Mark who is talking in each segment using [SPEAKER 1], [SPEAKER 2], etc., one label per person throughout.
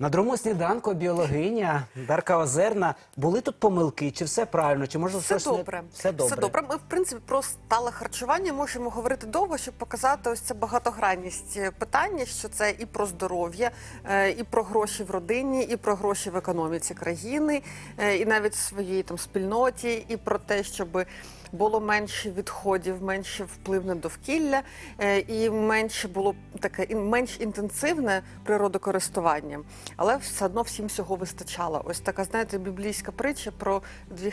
[SPEAKER 1] На другому сніданку біологиня Дарка Озерна. Були тут помилки? Чи все правильно? Чи може
[SPEAKER 2] Все
[SPEAKER 1] ж не-
[SPEAKER 2] добре.
[SPEAKER 1] Все добре.
[SPEAKER 2] Ми, в принципі, про стале харчування можемо говорити довго, щоб показати ось це багатогранність питання, що це і про здоров'я, е, і про гроші в родині, і про гроші в економіці країни, е, і навіть в своїй там спільноті, і про те, щоб було менше відходів, менше вплив на довкілля, е, і менше було таке менш інтенсивне природокористування. Але все одно всім всього вистачало. Ось така, знаєте, біблійська притча про дві,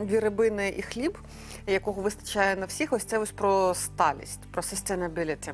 [SPEAKER 2] дві рибини і хліб, якого вистачає на всіх. Ось це ось про сталість, про sustainability.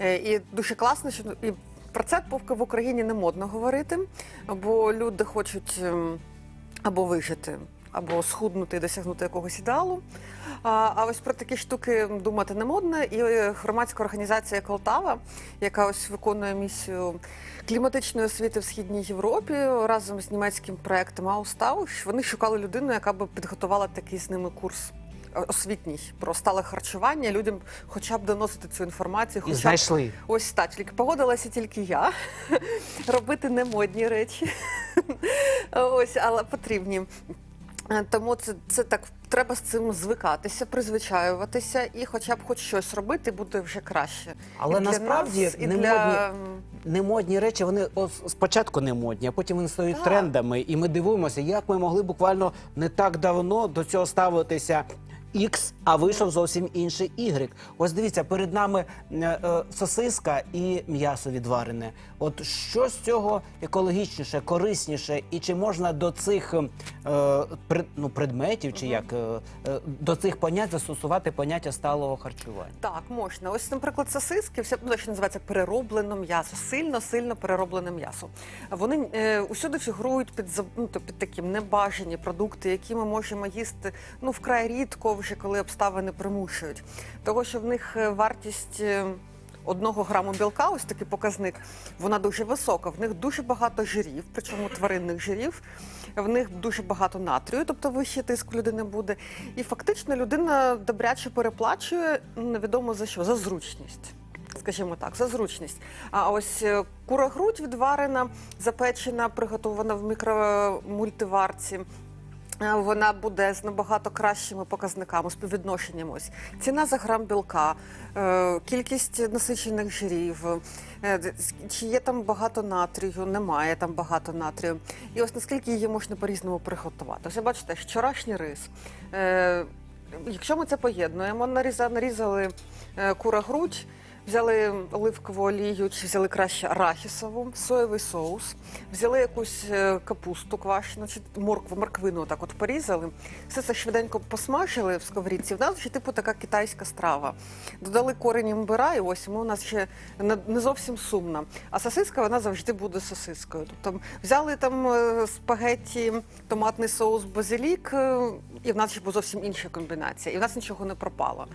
[SPEAKER 2] Е, І дуже класно, що і про це поки в Україні не модно говорити, бо люди хочуть ем, або вижити. Або схуднути і досягнути якогось ідеалу. А, а ось про такі штуки думати не модно. І громадська організація Колтава, яка ось виконує місію кліматичної освіти в східній Європі разом з німецьким проектом Аустауш, вони шукали людину, яка би підготувала такий з ними курс. Освітній про стале харчування людям, хоча б доносити цю інформацію,
[SPEAKER 1] І
[SPEAKER 2] хоча б. Ось так, тільки погодилася тільки я робити не модні речі. Ось, але потрібні. Е, Тому це, це так треба з цим звикатися, призвичаюватися, і хоча б хоч щось робити, буде вже краще.
[SPEAKER 1] Але
[SPEAKER 2] І для
[SPEAKER 1] насправді
[SPEAKER 2] нас, і
[SPEAKER 1] не
[SPEAKER 2] для
[SPEAKER 1] Немодні речі, вони спочатку не модні, а потім вони стають
[SPEAKER 2] Так.
[SPEAKER 1] трендами. І ми дивимося, як ми могли буквально не так давно до цього ставитися. X, а вийшов зовсім інший Y. Ось дивіться, перед нами е, е, сосиска і м'ясо відварене. От що з цього екологічніше, корисніше, і чи можна до цих е, ну, предметів, чи як до цих понять застосувати поняття сталого харчування?
[SPEAKER 2] Так, можна. Ось, наприклад, сосиски, все ну, що називається перероблено м'ясо, сильно сильно перероблене м'ясо. Вони е, усюди фігурують під ну, під таким небажані продукти, які ми можемо їсти ну вкрай рідко, вже коли обставини примушують. Того, що в них е, вартість. е, Одного граму білка, ось такий показник, вона дуже висока. В них дуже багато жирів, причому тваринних жирів. В них дуже багато натрію, тобто вищий тиск у людини буде. І фактично людина добряче переплачує невідомо за що, за зручність. Скажімо так, за зручність. А ось е, кура грудь відварена, запечена, приготована в мікромультиварці. Е, Вона буде з набагато кращими показниками, співвідношенням. Ось ціна за грам білка, е, кількість насичених жирів, е, чи є там багато натрію, немає там багато натрію. І ось наскільки її можна по-різному приготувати. Ось бачите, вчорашній рис. Якщо ми це поєднуємо, нарізали кура грудь, взяли оливкову олію, чи взяли краще арахісову, соєвий соус, взяли якусь е, капусту квашену, чи моркву, морквину так от порізали. Все це швиденько посмажили в сковорідці. В нас ще типу така китайська страва. Додали корінь імбира, і ось ми у нас ще не, не зовсім сумна. А сосиска вона завжди буде сосискою. Тобто взяли там е, спагетті, томатний соус, базилік, е, і в нас ще була зовсім інша комбінація. І в нас нічого не пропало.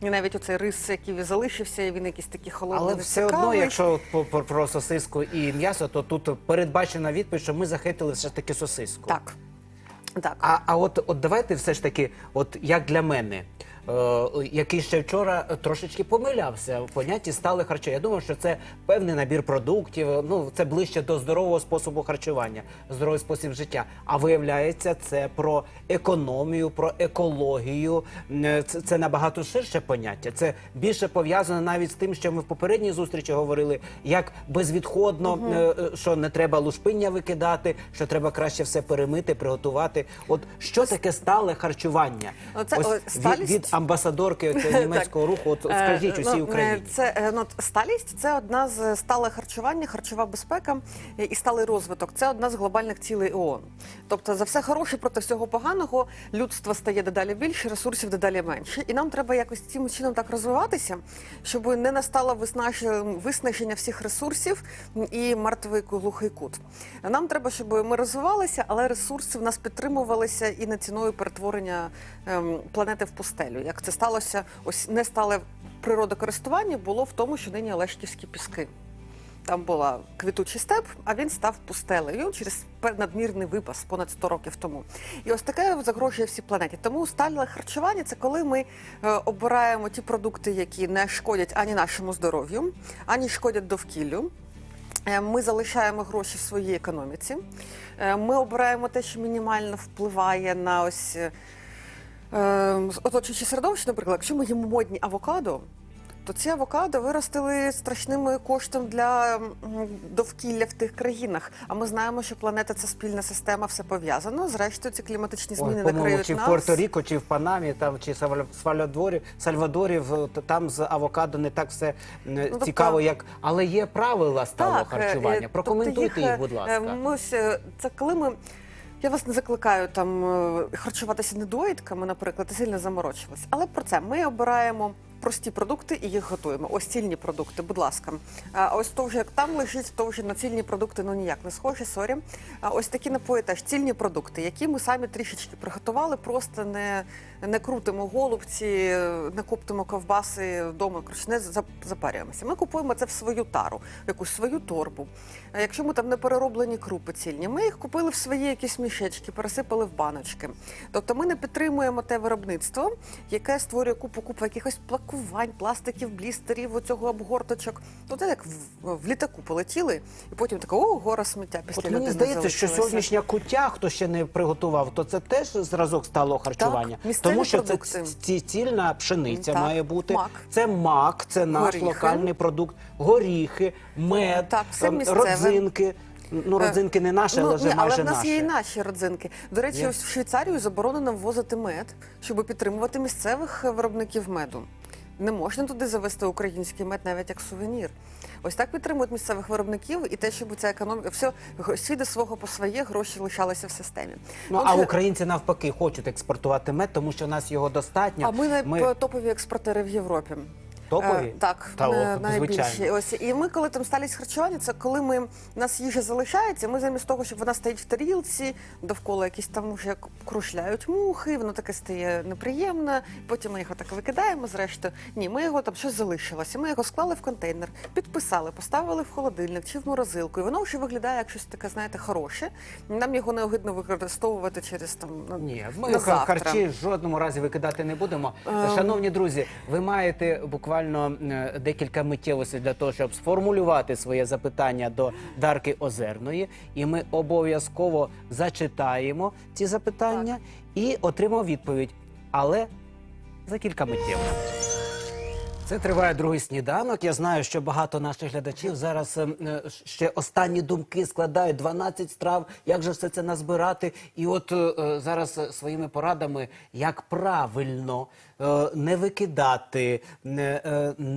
[SPEAKER 2] І навіть оцей рис, який залишився, він якийсь такий холодний.
[SPEAKER 1] Але все одно, якщо от по- по- про сосиску і м'ясо, то тут передбачена відповідь, що ми захитили все ж таки сосиску.
[SPEAKER 2] Так. Так.
[SPEAKER 1] А, а от, от давайте все ж таки, от як для мене, який ще вчора трошечки помилявся в понятті стале харчування. Я думав, що це певний набір продуктів, ну це ближче до здорового способу харчування, здоровий спосіб життя. А виявляється, це про економію, про екологію. Е, Це, це набагато ширше поняття. Це більше пов'язано навіть з тим, що ми в попередній зустрічі говорили, як безвідходно, е, е, що не треба лушпиння викидати, що треба краще все перемити, приготувати. От що таке стале харчування?
[SPEAKER 2] Оце,
[SPEAKER 1] Ось
[SPEAKER 2] о,
[SPEAKER 1] від, від амбасадорки німецького руху, от скажіть
[SPEAKER 2] Е,
[SPEAKER 1] усій
[SPEAKER 2] ну,
[SPEAKER 1] Україні.
[SPEAKER 2] е, Це е, ну, сталість це одна з стале харчування, харчова безпека і сталий розвиток. Це одна з глобальних цілей ООН. Тобто за все хороше проти всього поганого людство стає дедалі більше, ресурсів дедалі менше. І нам треба якось цим чином так розвиватися, щоб не настало виснаж- виснаження всіх ресурсів і мертвий глухий кут. Нам треба, щоб ми розвивалися, але ресурси в нас підтримувалися і не ціною перетворення ем, планети в пустелю. Як це сталося, ось не стале природокористування було в тому, що нині Олешківські піски. Там була квітучий степ, а він став пустелею через надмірний випас понад 100 років тому. І ось таке загрожує всій планеті. Тому стале харчування це коли ми е, обираємо ті продукти, які не шкодять ані нашому здоров'ю, ані шкодять довкіллю. Е, Ми залишаємо гроші в своїй економіці. Е, Ми обираємо те, що мінімально впливає на ось е, е, середовище. Наприклад, якщо ми їмо модні авокадо, то ці авокадо виростили страшними коштом для довкілля в тих країнах. А ми знаємо, що планета це спільна система, все пов'язано. Зрештою, ці кліматичні зміни
[SPEAKER 1] по-моєму,
[SPEAKER 2] накриють
[SPEAKER 1] чи в
[SPEAKER 2] нас.
[SPEAKER 1] Пуерто-Ріко, чи в Панамі, там чи Сальвадорі, Сальвадорі, там з авокадо не так все м,
[SPEAKER 2] тобто-
[SPEAKER 1] цікаво, як але є правила сталого
[SPEAKER 2] е,
[SPEAKER 1] харчування.
[SPEAKER 2] е,
[SPEAKER 1] Прокоментуйте
[SPEAKER 2] тобто
[SPEAKER 1] їх, будь
[SPEAKER 2] е,
[SPEAKER 1] ласка.
[SPEAKER 2] Ми е, це коли ми. Я вас не закликаю там е, харчуватися недоїдками, наприклад, сильно заморочилась, Але про це ми обираємо прості продукти і їх готуємо. Ось цільні продукти, будь ласка. Ось то вже як там лежить, то вже на цільні продукти ну ніяк не схоже, сорі. Ось такі напої теж цільні продукти, які ми самі трішечки приготували, просто не, не крутимо голубці, не коптимо ковбаси вдома, не запарюємося. Ми купуємо це в свою тару, якусь свою торбу. Якщо ми там не перероблені крупи цільні, ми їх купили в свої якісь мішечки, пересипали в баночки. Тобто ми не підтримуємо те виробництво, яке створює купу купу якихось плакувань, пластиків, блістерів, оцього обгорточок. То це як в, в літаку полетіли, і потім така о, гора сміття після
[SPEAKER 1] От мені
[SPEAKER 2] людини
[SPEAKER 1] здається, що
[SPEAKER 2] залишилася».
[SPEAKER 1] сьогоднішня куття, хто ще не приготував, то це теж зразок сталого харчування.
[SPEAKER 2] місцеві
[SPEAKER 1] Тому що
[SPEAKER 2] продукти.
[SPEAKER 1] це ці- цільна пшениця
[SPEAKER 2] Так,
[SPEAKER 1] має бути.
[SPEAKER 2] мак.
[SPEAKER 1] Це мак, це наш
[SPEAKER 2] Горіхи.
[SPEAKER 1] локальний продукт, горіхи, мед,
[SPEAKER 2] Так, все
[SPEAKER 1] ем,
[SPEAKER 2] місцеве.
[SPEAKER 1] родзинки. Ну,
[SPEAKER 2] Е,
[SPEAKER 1] родзинки не наші, але
[SPEAKER 2] Ну,
[SPEAKER 1] вже
[SPEAKER 2] ні,
[SPEAKER 1] майже
[SPEAKER 2] але в нас
[SPEAKER 1] наші.
[SPEAKER 2] є і наші родзинки. До речі,
[SPEAKER 1] Є.
[SPEAKER 2] ось в Швейцарію заборонено ввозити мед, щоб підтримувати місцевих е, виробників меду. Не можна туди завести український мед навіть як сувенір. Ось так підтримують місцевих виробників і те, щоб ця економіка все свій до свого по своє гроші лишалися в системі.
[SPEAKER 1] Ну, а українці навпаки хочуть експортувати мед, тому що у нас його достатньо.
[SPEAKER 2] а ми, ми... топові експортери в Європі.
[SPEAKER 1] Топові?
[SPEAKER 2] Е, так,
[SPEAKER 1] Та, о,
[SPEAKER 2] найбільші. Ось і ми, коли там сталість харчування, це коли ми у нас їжа залишається. Ми замість того, щоб вона стоїть в тарілці, довкола якісь там вже крушляють мухи, воно таке стає неприємне. Потім ми його так викидаємо. Зрештою, ні, ми його там щось залишилося. Ми його склали в контейнер, підписали, поставили в холодильник чи в морозилку. І воно вже виглядає як щось таке, знаєте, хороше. Нам його не огидно використовувати через там ну,
[SPEAKER 1] Ні,
[SPEAKER 2] на
[SPEAKER 1] ми
[SPEAKER 2] завтра.
[SPEAKER 1] харчі в жодному разі викидати не будемо.
[SPEAKER 2] Ем.
[SPEAKER 1] Шановні друзі, ви маєте буквально е, декілька миттєвостей для того, щоб сформулювати своє запитання до Дарки Озерної, і ми обов'язково зачитаємо ці запитання і отримаємо відповідь. Але за кілька миттєвостей. Це триває другий сніданок. Я знаю, що багато наших глядачів зараз ем, е, ще останні думки складають 12 страв. Як же все це назбирати? І от е, зараз своїми порадами, як правильно не викидати, не,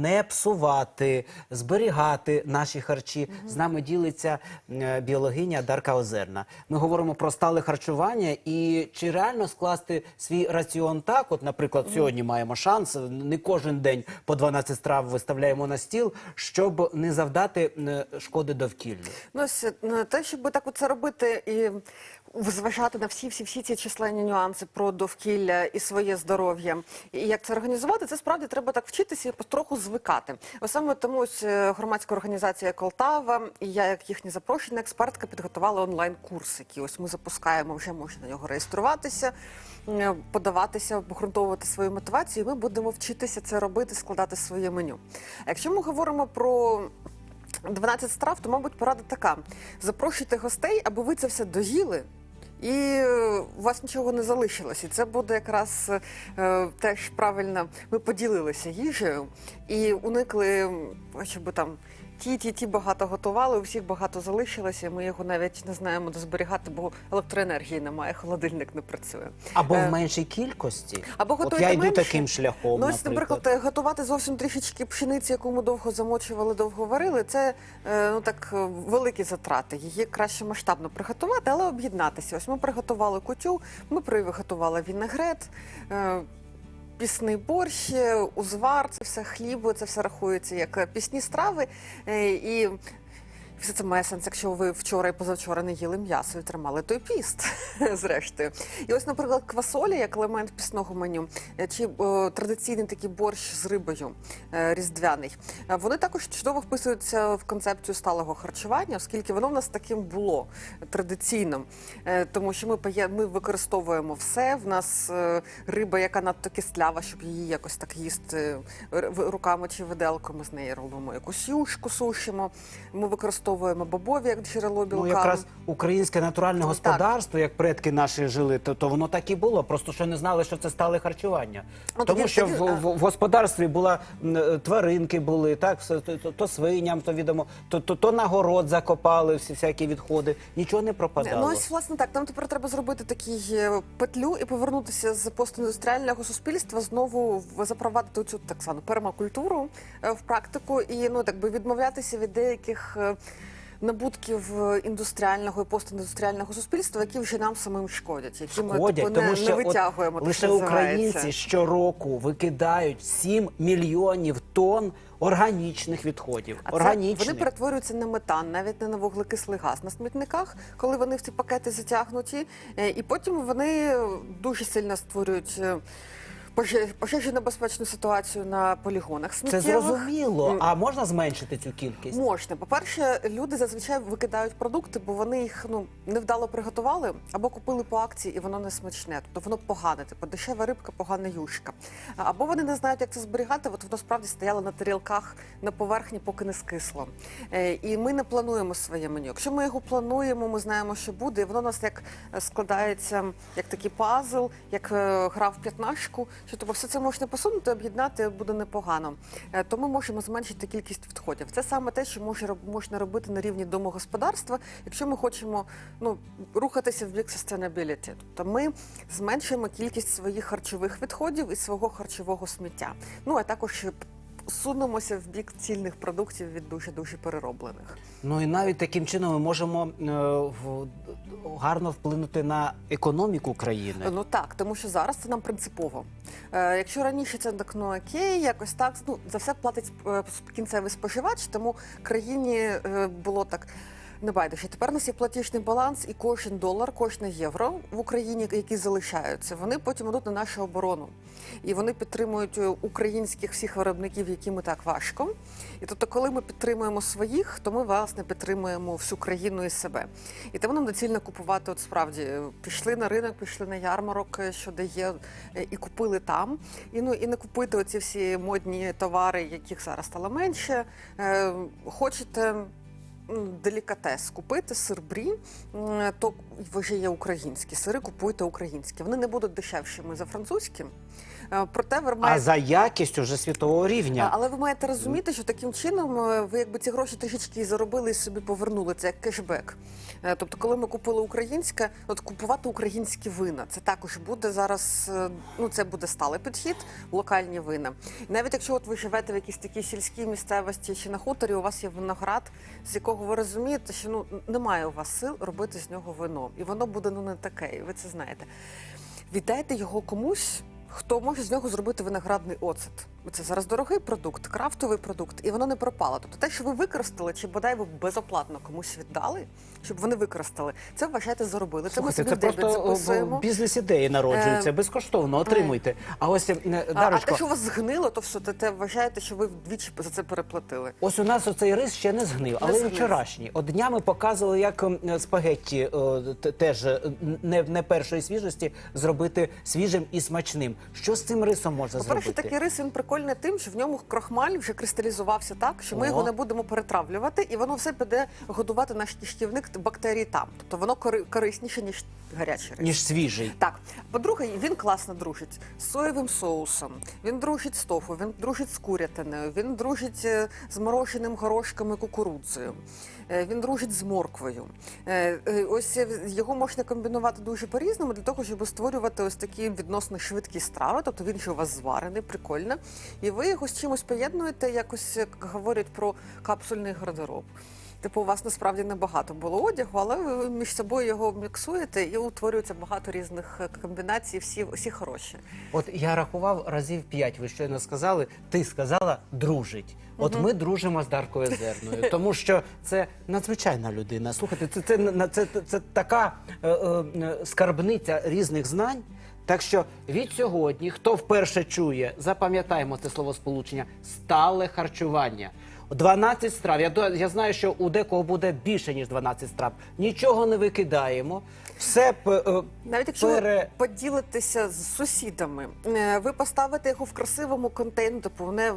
[SPEAKER 1] е, псувати, зберігати наші харчі. З нами ділиться е, біологиня Дарка Озерна. Ми говоримо про стале харчування і чи реально скласти свій раціон так. От, наприклад, сьогодні маємо шанс не кожен день по 12 страв виставляємо на стіл, щоб не завдати е, шкоди довкіллю.
[SPEAKER 2] Ну, е, те, щоб так це робити і зважати на всі всі всі ці численні нюанси про довкілля і своє здоров'я, і як це організувати, це справді треба так вчитися і потроху звикати. Ось саме тому е, громадська організація Колтава і я, як їхня запрошена експертка, підготувала онлайн-курс, який ось ми запускаємо. Вже можна на нього реєструватися. е, Подаватися, обґрунтовувати свою мотивацію, і ми будемо вчитися це робити, складати своє меню. А якщо ми говоримо про 12 страв, то, мабуть, порада така: запрошуйте гостей, аби ви це все доїли. І е, у вас нічого не залишилось. І це буде якраз е, теж правильно. Ми поділилися їжею і уникли, щоб там ті, ті, ті багато готували, у всіх багато залишилося. Ми його навіть не знаємо де зберігати, бо електроенергії немає, холодильник не працює.
[SPEAKER 1] Або
[SPEAKER 2] Е,
[SPEAKER 1] в меншій кількості.
[SPEAKER 2] або
[SPEAKER 1] От я йду
[SPEAKER 2] менше.
[SPEAKER 1] таким шляхом.
[SPEAKER 2] Ну, ось,
[SPEAKER 1] наприклад.
[SPEAKER 2] е, готувати зовсім трішечки пшениці, яку ми довго замочували, довго варили. Це е, ну так е, великі затрати. Її краще масштабно приготувати, але об'єднатися. Ось ми приготували кутю, ми приготували вінегрет. Пісний борщ, узвар, це все хліб, це все рахується як е, пісні страви. Е, І Все це має сенс, якщо ви вчора і позавчора не їли м'ясо і тримали той піст, зрештою. І ось, наприклад, квасоля як елемент пісного меню, е, чи е, традиційний такий борщ з рибою е, різдвяний. Е, Вони також чудово вписуються в концепцію сталого харчування, оскільки воно в нас таким було традиційним, Е, тому що ми ми використовуємо все. В нас е, риба, яка надто кислява, щоб її якось так їсти руками чи виделкою. Ми з неї робимо якусь юшку, сушимо. Ми використовуємо бобові як джерело білка.
[SPEAKER 1] Ну, якраз українське натуральне
[SPEAKER 2] Так.
[SPEAKER 1] господарство, як предки наші жили, то, то воно так і було. Просто що не знали, що це стале харчування.
[SPEAKER 2] Ну,
[SPEAKER 1] Тому
[SPEAKER 2] тоді-
[SPEAKER 1] що
[SPEAKER 2] тоді,
[SPEAKER 1] в, в, в господарстві була м, е, тваринки були, так, все, то, то, то свиням, то відомо, то, то, то на город закопали всі всякі відходи. Нічого не пропадало.
[SPEAKER 2] Ну ось власне так. Нам тепер треба зробити такий е, петлю і повернутися з постіндустріального суспільства знову в- запровадити цю так звану пермакультуру е, в практику і ну так би відмовлятися від деяких. е, Набутків е, індустріального і постіндустріального суспільства, які вже нам самим шкодять, які ми
[SPEAKER 1] Шкодять,
[SPEAKER 2] типу, не,
[SPEAKER 1] що
[SPEAKER 2] не
[SPEAKER 1] от
[SPEAKER 2] витягуємо. те,
[SPEAKER 1] лише
[SPEAKER 2] називається.
[SPEAKER 1] українці щороку викидають 7 мільйонів тонн органічних відходів.
[SPEAKER 2] А це вони перетворюються на метан, навіть не на вуглекислий газ на смітниках, коли вони в ці пакети затягнуті, Е, і потім вони дуже сильно створюють. Е, поже- Пожежонебезпечну ситуацію на полігонах
[SPEAKER 1] Це зрозуміло. А можна зменшити цю кількість?
[SPEAKER 2] Можна. По-перше, люди зазвичай викидають продукти, бо вони їх ну невдало приготували або купили по акції, і воно не смачне. Тобто воно погане, типу дешева рибка, погана юшка. Або вони не знають, як це зберігати, от воно справді стояло на тарілках на поверхні, поки не скисло. Е, І ми не плануємо своє меню. Якщо ми його плануємо, ми знаємо, що буде, і воно у нас як е, складається як такий пазл, як е, гра в п'ятнашку. Що тобто все це можна посунути, об'єднати буде непогано. Е, То ми можемо зменшити кількість відходів. Це саме те, що може можна робити на рівні домогосподарства, якщо ми хочемо ну рухатися в бік sustainability. Тобто ми зменшуємо кількість своїх харчових відходів і свого харчового сміття. Ну а також сунемося в бік цільних продуктів від дуже дуже перероблених.
[SPEAKER 1] Ну і навіть таким чином ми можемо е, в, гарно вплинути на економіку країни.
[SPEAKER 2] Ну так, тому що зараз це нам принципово. Е, якщо раніше це так ну окей, якось так ну за все платить е, кінцевий споживач, тому країні е, було так. Не байдуже. Тепер у нас є платіжний баланс, і кожен долар, кожне євро в Україні, які залишаються, вони потім йдуть на нашу оборону. І вони підтримують е, українських всіх виробників, яким і так важко. І тобто, коли ми підтримуємо своїх, то ми власне підтримуємо всю країну і себе. І тому нам доцільно купувати. От справді е, пішли на ринок, пішли на ярмарок, е, що де є, е, і купили там. І ну і не купити оці всі модні товари, яких зараз стало менше. Хочете. Делікатес купити сир брі, то вже є українські сири, купуйте українські. Вони не будуть дешевшими за французькі. Е, Проте ви
[SPEAKER 1] А за якістю вже світового рівня.
[SPEAKER 2] Але ви маєте розуміти, що таким чином е, ви якби ці гроші трішечки заробили і собі повернули. Це як кешбек. Е, Тобто, коли ми купили українське, от купувати українські вина, це також буде зараз. Ну це буде сталий підхід, локальні вина. І навіть якщо от ви живете в якійсь такій сільській місцевості чи на хуторі, у вас є виноград, з якого ви розумієте, що ну немає у вас сил робити з нього вино, і воно буде ну не таке. І ви це знаєте. Віддайте його комусь. Хто може з нього зробити виноградний оцет? Це зараз дорогий продукт, крафтовий продукт, і воно не пропало. Тобто те, що ви використали, чи бодай ви безоплатно комусь віддали, щоб вони використали, це вважайте заробили. Це ми собі
[SPEAKER 1] це просто
[SPEAKER 2] записуємо.
[SPEAKER 1] бізнес-ідеї народжуються
[SPEAKER 2] Е,
[SPEAKER 1] безкоштовно. Отримуйте. А ось е,
[SPEAKER 2] А, а те, що у вас згнило, то все, те, те вважаєте, що ви вдвічі за це переплатили.
[SPEAKER 1] Ось у нас оцей рис ще не згнив, але він
[SPEAKER 2] згнив.
[SPEAKER 1] вчорашній. От днями показували, як ем, спагетті е, теж е, не, не першої свіжості зробити свіжим і смачним. Що з цим рисом можна
[SPEAKER 2] По-перше,
[SPEAKER 1] зробити?
[SPEAKER 2] такий рис він прикольний тим, що в ньому крохмаль вже кристалізувався так, що ми його не будемо перетравлювати, і воно все піде годувати наш кишківник бактерій там. Тобто воно кори- корисніше, ніж гарячий рис.
[SPEAKER 1] Ніж свіжий.
[SPEAKER 2] Так, по-друге, він класно дружить з соєвим соусом, він дружить з тофу, він дружить з курятиною, він дружить е, з мороженим горошками кукурудзою, він дружить з морквою. Е, е, Ось е, його можна комбінувати дуже по-різному для того, щоб створювати ось такі відносно швидкі страви. Тобто він ще у вас зварений, прикольно. І ви його з чимось поєднуєте, якось як говорять про капсульний гардероб. Типу, у вас насправді небагато було одягу, але ви між собою його міксуєте і утворюється багато різних е, комбінацій, всі, всі хороші.
[SPEAKER 1] От я рахував разів п'ять. Ви щойно сказали. Ти сказала дружить. От ми дружимо з Даркою Зерною, тому що це надзвичайна людина. Слухайте, це, це, це, це, це така е, е, скарбниця різних знань. Так що від сьогодні, хто вперше чує, запам'ятаємо це словосполучення стале харчування. 12 страв. Я, я знаю, що у декого буде більше, ніж 12 страв. Нічого не викидаємо. Все е,
[SPEAKER 2] Навіть якщо
[SPEAKER 1] пере...
[SPEAKER 2] ви поділитеся з сусідами, е, ви поставите його в красивому контейнері, типу не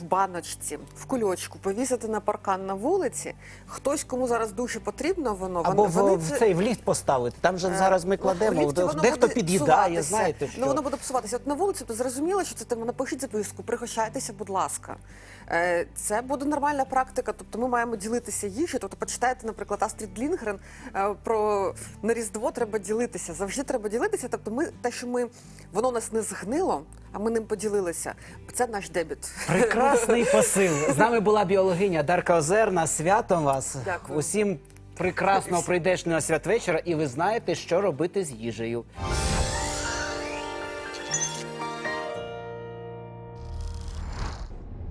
[SPEAKER 2] в баночці, в кульочку, повісите на паркан на вулиці. Хтось, кому зараз дуже потрібно, воно
[SPEAKER 1] Або
[SPEAKER 2] вони,
[SPEAKER 1] в,
[SPEAKER 2] вони
[SPEAKER 1] в цей в ліфт поставити. Там же
[SPEAKER 2] Е,
[SPEAKER 1] зараз ми
[SPEAKER 2] ну,
[SPEAKER 1] кладемо,
[SPEAKER 2] в ліфті
[SPEAKER 1] дехто під'їдає, знаєте, що
[SPEAKER 2] Ну воно буде псуватися. От на вулиці то зрозуміло, що це тема. Напишіть записку, пригощайтеся, будь ласка. Це буде нормальна практика. Тобто ми маємо ділитися їжею. Тобто, почитайте, наприклад, Астрід Лінгрен е, про на Різдво треба ділитися. Завжди треба ділитися. Тобто, ми те, що ми воно нас не згнило, а ми ним поділилися. Це наш дебіт.
[SPEAKER 1] прекрасний посил. З нами була біологиня Дарка Озерна. Святом вас.
[SPEAKER 2] Дякую.
[SPEAKER 1] Усім прекрасного прийдешнього святвечора, і ви знаєте, що робити з їжею.